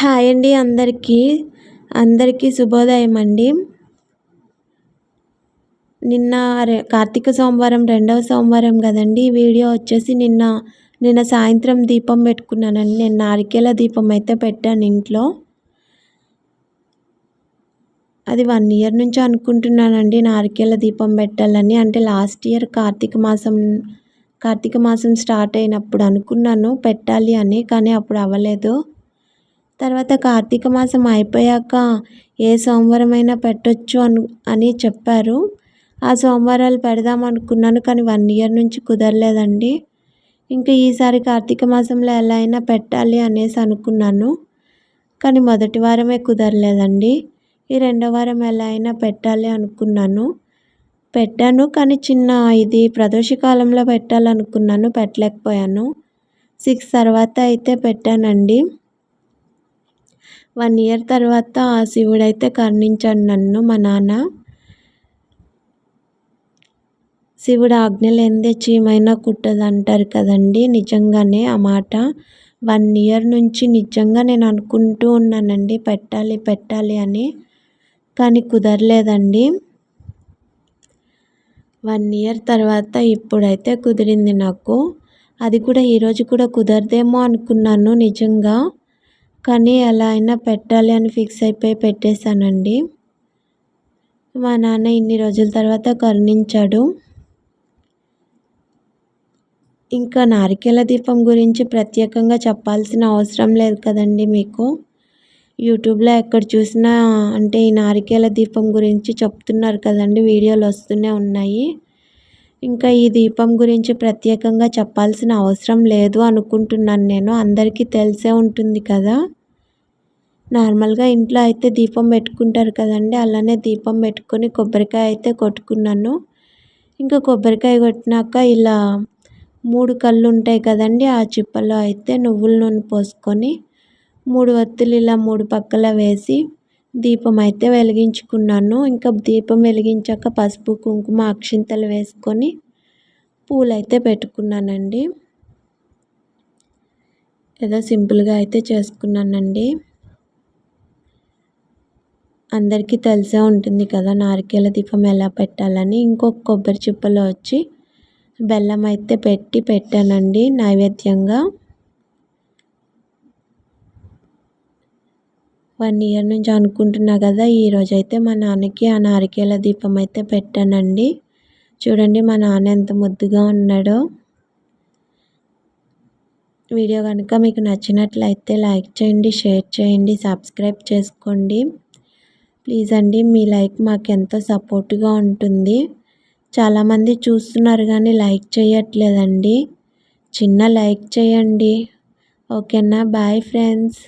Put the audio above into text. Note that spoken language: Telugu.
హాయ్ అండి అందరికీ. అందరికీ శుభోదయం అండి. నిన్న కార్తీక సోమవారం రెండవ సోమవారం కదండి. వీడియో వచ్చేసి నిన్న నిన్న సాయంత్రం దీపం పెట్టుకున్నానండి. నేను నారికేల దీపం అయితే పెట్టాను ఇంట్లో. అది వన్ ఇయర్ నుంచి అనుకుంటున్నానండి నారికేల దీపం పెట్టాలని. అంటే లాస్ట్ ఇయర్ కార్తీక మాసం కార్తీక మాసం స్టార్ట్ అయినప్పుడు అనుకున్నాను పెట్టాలి అని కానీ అప్పుడు అవ్వలేదు. తర్వాత కార్తీక మాసం అయిపోయాక ఏ సోమవారం అయినా పెట్టొచ్చు అను అని చెప్పారు. ఆ సోమవారాలు పెడదాం అనుకున్నాను కానీ వన్ ఇయర్ నుంచి కుదరలేదండి. ఇంకా ఈసారి కార్తీక మాసంలో ఎలా అయినా పెట్టాలి అనేసి అనుకున్నాను. కానీ మొదటి వారమే కుదరలేదండి. ఈ రెండో వారం ఎలా అయినా పెట్టాలి అనుకున్నాను. పెట్టాను కానీ చిన్న ఇది ప్రదోష కాలంలో పెట్టాలనుకున్నాను పెట్టలేకపోయాను. సిక్స్ తర్వాత అయితే పెట్టానండి. వన్ ఇయర్ తర్వాత ఆ శివుడైతే కర్ణించాడు నన్ను మా నాన్న. శివుడు ఆజ్ఞలేందే చీమైనా కుట్టదు అంటారు కదండి. నిజంగానే ఆ మాట. వన్ ఇయర్ నుంచి నిజంగా నేను అనుకుంటూ ఉన్నానండి. పెట్టాలి పెట్టాలి అని. కానీ కుదరలేదండి. వన్ ఇయర్ తర్వాత ఇప్పుడైతే కుదిరింది నాకు. అది కూడా ఈరోజు కూడా కుదరదేమో అనుకున్నాను నిజంగా. కానీ ఎలా అయినా పెట్టాలి అని ఫిక్స్ అయిపోయి పెట్టేశానండి. మా నాన్న ఇన్ని రోజుల తర్వాత కరుణించాడు. ఇంకా నారికేల దీపం గురించి ప్రత్యేకంగా చెప్పాల్సిన అవసరం లేదు కదండి మీకు. యూట్యూబ్లో ఎక్కడ చూసినా అంటే ఈ నారికేల దీపం గురించి చెప్తున్నారు కదండి వీడియోలు వస్తూనే ఉన్నాయి. ఇంకా ఈ దీపం గురించి ప్రత్యేకంగా చెప్పాల్సిన అవసరం లేదు అనుకుంటున్నాను నేను. అందరికీ తెలిసే ఉంటుంది కదా. నార్మల్గా ఇంట్లో అయితే దీపం పెట్టుకుంటారు కదండి. అలానే దీపం పెట్టుకొని కొబ్బరికాయ అయితే కొట్టుకున్నాను. ఇంకా కొబ్బరికాయ కొట్టినాక ఇలా మూడు కళ్ళు ఉంటాయి కదండి ఆ చిప్పలో అయితే నువ్వుల నూనె పోసుకొని మూడు వత్తులు ఇలా మూడు పక్కల వేసి దీపం అయితే వెలిగించుకున్నాను. ఇంకా దీపం వెలిగించాక పసుపు కుంకుమ అక్షింతలు వేసుకొని పూలైతే పెట్టుకున్నానండి. ఏదో సింపుల్గా అయితే చేసుకున్నానండి. అందరికీ తెలిసే ఉంటుంది కదా నారికేల దీపం ఎలా పెట్టాలని. ఇంకొక కొబ్బరి చిప్పలో వచ్చి బెల్లం అయితే పెట్టి పెట్టానండి నైవేద్యంగా. వన్ ఇయర్ నుంచి అనుకుంటున్నా కదా ఈరోజు అయితే మా నాన్నకి ఆ నారికేల దీపం అయితే పెట్టానండి. చూడండి మా నాన్న ఎంత ముద్దుగా ఉన్నాడో. వీడియో కనుక మీకు నచ్చినట్లయితే లైక్ చేయండి షేర్ చేయండి సబ్స్క్రైబ్ చేసుకోండి. ప్లీజ్ అండి మీ లైక్ మాకు ఎంతో సపోర్ట్గా ఉంటుంది. చాలామంది చూస్తున్నారు కానీ లైక్ చేయట్లేదండి. చిన్న లైక్ చేయండి. ఓకేనా? Bye friends.